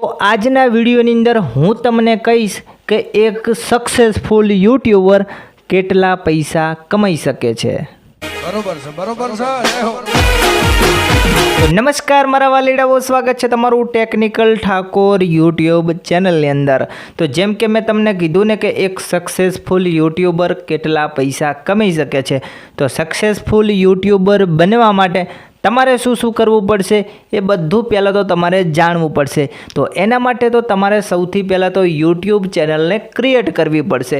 તો આજના વિડીયોની અંદર હું તમને કહીશ કે એક સક્સેસફુલ યુટ્યુબર કેટલા પૈસા કમાઈ શકે છે. બરોબર છે બરોબર છે નમસ્કાર મારા વાલીડાઓ સ્વાગત છે તમારું ટેકનિકલ ઠાકોર યુટ્યુબ ચેનલની અંદર. તો જેમ કે મેં તમને કીધું ને કે એક સક્સેસફુલ યુટ્યુબર કેટલા પૈસા કમાઈ શકે છે. તો સક્સેસફુલ યુટ્યુબર બનવા માટે તમારે શું શું કરવું પડશે એ બધું પહેલાં તો તમારે જાણવું પડશે. તો એના માટે તો તમારે સૌથી પહેલાં તો યુટ્યુબ ચેનલને ક્રિએટ કરવી પડશે.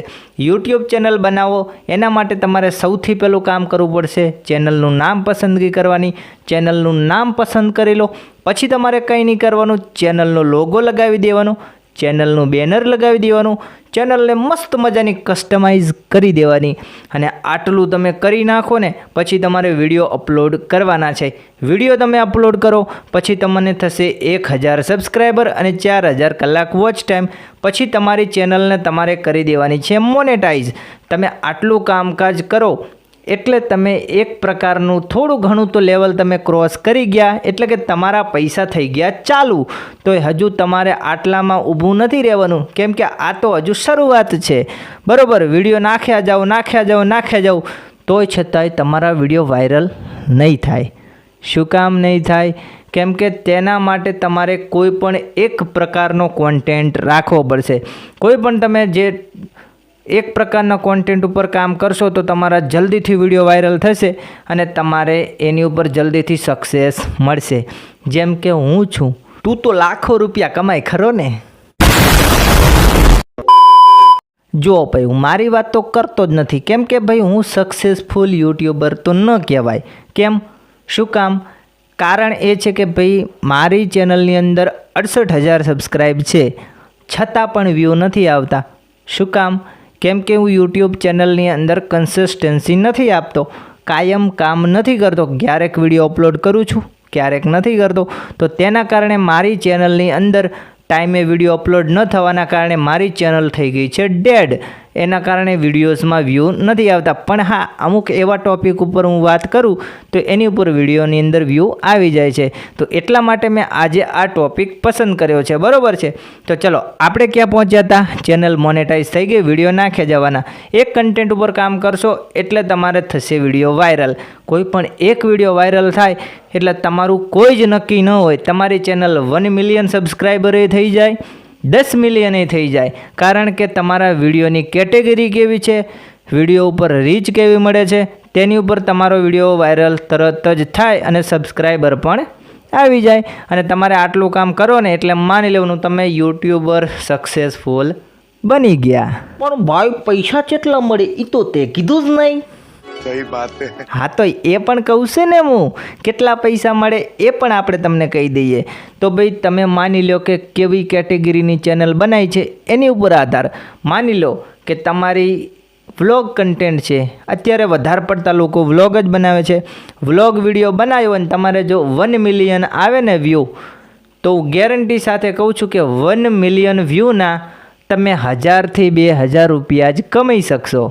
યુટ્યુબ ચેનલ બનાવો, એના માટે તમારે સૌથી પહેલું કામ કરવું પડશે ચેનલનું નામ પસંદગી કરવાની. ચેનલનું નામ પસંદ કરી લો, પછી તમારે કંઈ નહીં કરવાનું, ચેનલનો લોગો લગાવી દેવાનો. ચેનલનું બેનર લગાવી દેવાનું, ચેનલને મસ્ત મજાની કસ્ટમાઇઝ કરી દેવાની અને આટલું તમે કરી નાખો ને, પછી તમારે વીડિયો અપલોડ કરવાના છે. વીડિયો તમે અપલોડ કરો, પછી તમને થશે એક હજાર સબસ્ક્રાઈબર અને ચાર હજાર કલાક વોચ ટાઈમ પછી તમારી ચેનલને તમારે કરી દેવાની છે મોનેટાઈઝ તમે આટલું કામકાજ કરો એટલે તમે એક પ્રકારનું થોડું ઘણું તો લેવલ તમે ક્રોસ કરી ગયા, એટલે કે તમારા પૈસા થઈ ગયા ચાલુ. તો હજુ તમારે આટલામાં ઊભું નથી રહેવાનું. કેમ કે આ તો હજુ શરૂઆત છે. બરાબર, વીડિયો નાખ્યા જાઓ નાખ્યા જાઓ નાખ્યા જાઓ. તોય છતાંય તમારા વીડિયો વાયરલ નહીં થાય. શું કામ નહીં થાય? કેમ કે તેના માટે તમારે કોઈ પણ એક પ્રકારનો કોન્ટેન્ટ રાખવો પડશે. કોઈ પણ તમે જે એક પ્રકારના કોન્ટેન્ટ ઉપર કામ કરશો તો તમારા જલ્દીથી વીડિયો વાયરલ થશે અને તમારે એની ઉપર જલ્દીથી સક્સેસ મળશે. જેમ કે હું છું. તું તો લાખો રૂપિયા કમાય, ખરો ને? જો ભાઈ, હું મારી વાત તો કરતો જ નથી. કેમ કે ભાઈ, હું સક્સેસફુલ યુટ્યુબર તો ન કહેવાય. કેમ? શું કામ? કારણ એ છે કે ભાઈ, મારી ચેનલની અંદર અડસઠ હજાર સબસ્ક્રાઈબ છે. છતાં પણ વ્યૂ નથી આવતા. શું કામ? કેમ કે હું યુટ્યુબ ચેનલની અંદર કન્સિસ્ટન્સી નથી આપતો, કાયમ કામ નથી કરતો, ક્યારેક વીડિયો અપલોડ કરું છું, ક્યારેક નથી કરતો. તો તેના કારણે મારી ચેનલની અંદર ટાઈમે વીડિયો અપલોડ ન થવાના કારણે મારી ચેનલ થઈ ગઈ છે ડેડ એના કારણે વિડીયોઝમાં વ્યૂ નથી આવતા. પણ હા, અમુક એવા ટોપિક ઉપર હું વાત કરું, તો એની ઉપર વિડીયોની અંદર વ્યૂ આવી જાય છે. તો એટલા માટે મેં આજે આ ટોપિક પસંદ કર્યો છે. બરાબર છે? તો ચલો, આપણે ક્યાં પહોંચ્યા હતા? ચેનલ મોનેટાઈઝ થઈ ગઈ, વીડિયો નાખ્યા જવાના એક કન્ટેન્ટ ઉપર કામ કરશો, એટલે તમારે થશે વીડિયો વાયરલ કોઈ પણ એક વીડિયો વાયરલ થાય, એટલે તમારું કોઈ જ નક્કી ન હોય. તમારી ચેનલ વન મિલિયન સબસ્ક્રાઈબરે થઈ જાય. દસ મિલિયને થઈ જાય. કારણ કે તમારા વિડીયોની કેટેગરી કેવી છે? વીડિયો ઉપર રીચ કેવી મળે છે? તેની ઉપર તમારો વીડિયો વાયરલ તરત જ થાય અને સબસ્ક્રાઈબર પણ આવી જાય. અને તમારે આટલું કામ કરો ને એટલે માની લેવાનું તમે યુટ્યુબર સક્સેસફુલ બની ગયા. પણ ભાઈ, પૈસા કેટલા મળે? એ તો તે કીધું જ નહીં. સહી વાત હા, તો એ પણ કહું છે ને હું, કેટલા પૈસા મળે એ પણ આપણે તમને કહી દઈએ. તો ભાઈ, તમે માની લો કે કેવી કેટેગરીની ચેનલ બનાવી છે, એની ઉપર આધાર. માની લો કે તમારી વ્લોગ કન્ટેન્ટ છે, અત્યારે વધારે પડતા લોકો વ્લોગ જ બનાવે છે. વ્લોગ વીડિયો બનાવ્યો અને તમારે જો વન મિલિયન આવે ને વ્યૂ, તો હું ગેરંટી સાથે કહું છું કે વન મિલિયન વ્યૂના તમે હજારથી બે હજાર રૂપિયા જ કમાઈ શકશો.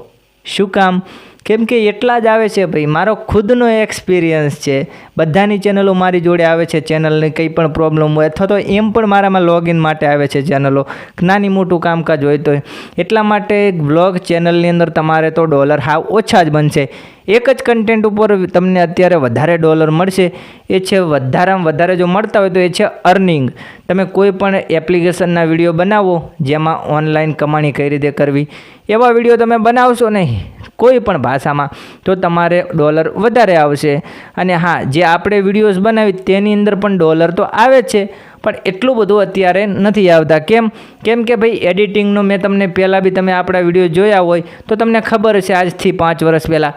શું કામ? કેમ કે એટલા જ આવે છે ભાઈ. મારો ખુદનો એક્સપિરિયન્સ છે. બધાની ચેનલો મારી જોડે આવે છે. ચેનલની કંઈ પણ પ્રોબ્લેમ હોય અથવા તો એમ પણ મારામાં લોગિન માટે આવે છે ચેનલો નાની મોટું કામકાજ હોય તો એટલા માટે બ્લોગ ચેનલની અંદર તમારે તો ડોલર હાવ ઓછા જ બનશે. એક જ કન્ટેન્ટ ઉપર તમને અત્યારે વધારે ડોલર મળશે. એ છે વધારામાં વધારે જો મળતા હોય તો એ છે અર્નિંગ તમે કોઈ પણ એપ્લિકેશનના વીડિયો બનાવો જેમાં ઓનલાઈન કમાણી કઈ રીતે કરવી. એવા વીડિયો તમે બનાવશો નહીં. કોઈ પણ ભાષામાં, તો તમારે ડોલર વધારે આવશે. અને હા, જે આપણે વિડીયોઝ બનાવી તેની અંદર પણ ડોલર તો આવે છે, પણ એટલું બધું અત્યારે નથી આવતા. કેમ? કેમ કે ભાઈ, એડિટિંગનો મેં તમને પહેલાં બી તમે આપણા વીડિયો જોયા હોય, તો તમને ખબર છે આજથી પાંચ વર્ષ પહેલાં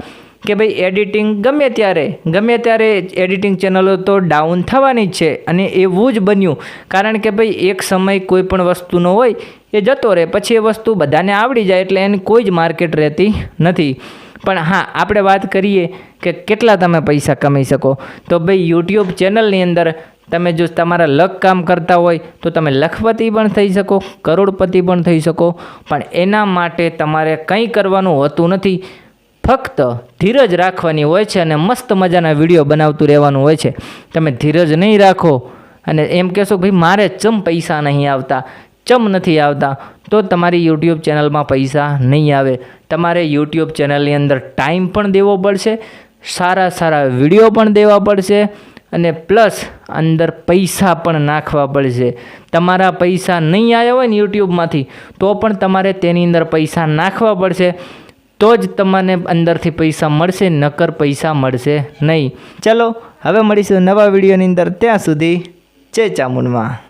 કે ભાઈ, એડિટિંગ ગમે ત્યારે ગમે ત્યારે એડિટિંગ ચેનલો તો ડાઉન થવાની જ છે, અને એવું જ બન્યું. કારણ કે ભાઈ, એક સમય કોઈ પણ વસ્તુનો હોય, એ જતો રહે. પછી એ વસ્તુ બધાને આવડી જાય, એટલે એની કોઈ જ માર્કેટ રહેતી નથી. પણ હા, આપણે વાત કરીએ કે કેટલા તમે પૈસા કમાઈ શકો. તો ભાઈ યુટ્યુબ ચેનલની અંદર તમે જો તમારા લક કામ કરતા હોય, તો તમે લખપતિ પણ થઈ શકો, કરોડપતિ પણ થઈ શકો. પણ એના માટે તમારે કંઈ કરવાનું હોતું નથી. ફક્ત ધીરજ રાખવાની હોય છે અને મસ્ત મજાના વીડિયો બનાવતું રહેવાનું હોય છે. તમે ધીરજ નહીં રાખો અને એમ કહેશો ભાઈ, મારે ચમ પૈસા નહીં આવતા, ચમ નથી આવતા, તો તમારી યુટ્યુબ ચેનલમાં પૈસા નહીં આવે. તમારે યુટ્યુબ ચેનલની અંદર ટાઈમ પણ દેવો પડશે, સારા સારા વીડિયો પણ દેવા પડશે અને પ્લસ અંદર પૈસા પણ નાખવા પડશે. તમારા પૈસા નહીં આવ્યા હોય ને યુટ્યુબમાંથી, તો પણ તમારે તેની અંદર પૈસા નાખવા પડશે. તો જ તમને અંદરથી પૈસા મળશે, નકર પૈસા મળશે નહીં. ચલો, હવે મળીશું નવા વિડીયોની અંદર. ત્યાં સુધી જય ચામુંડમાં.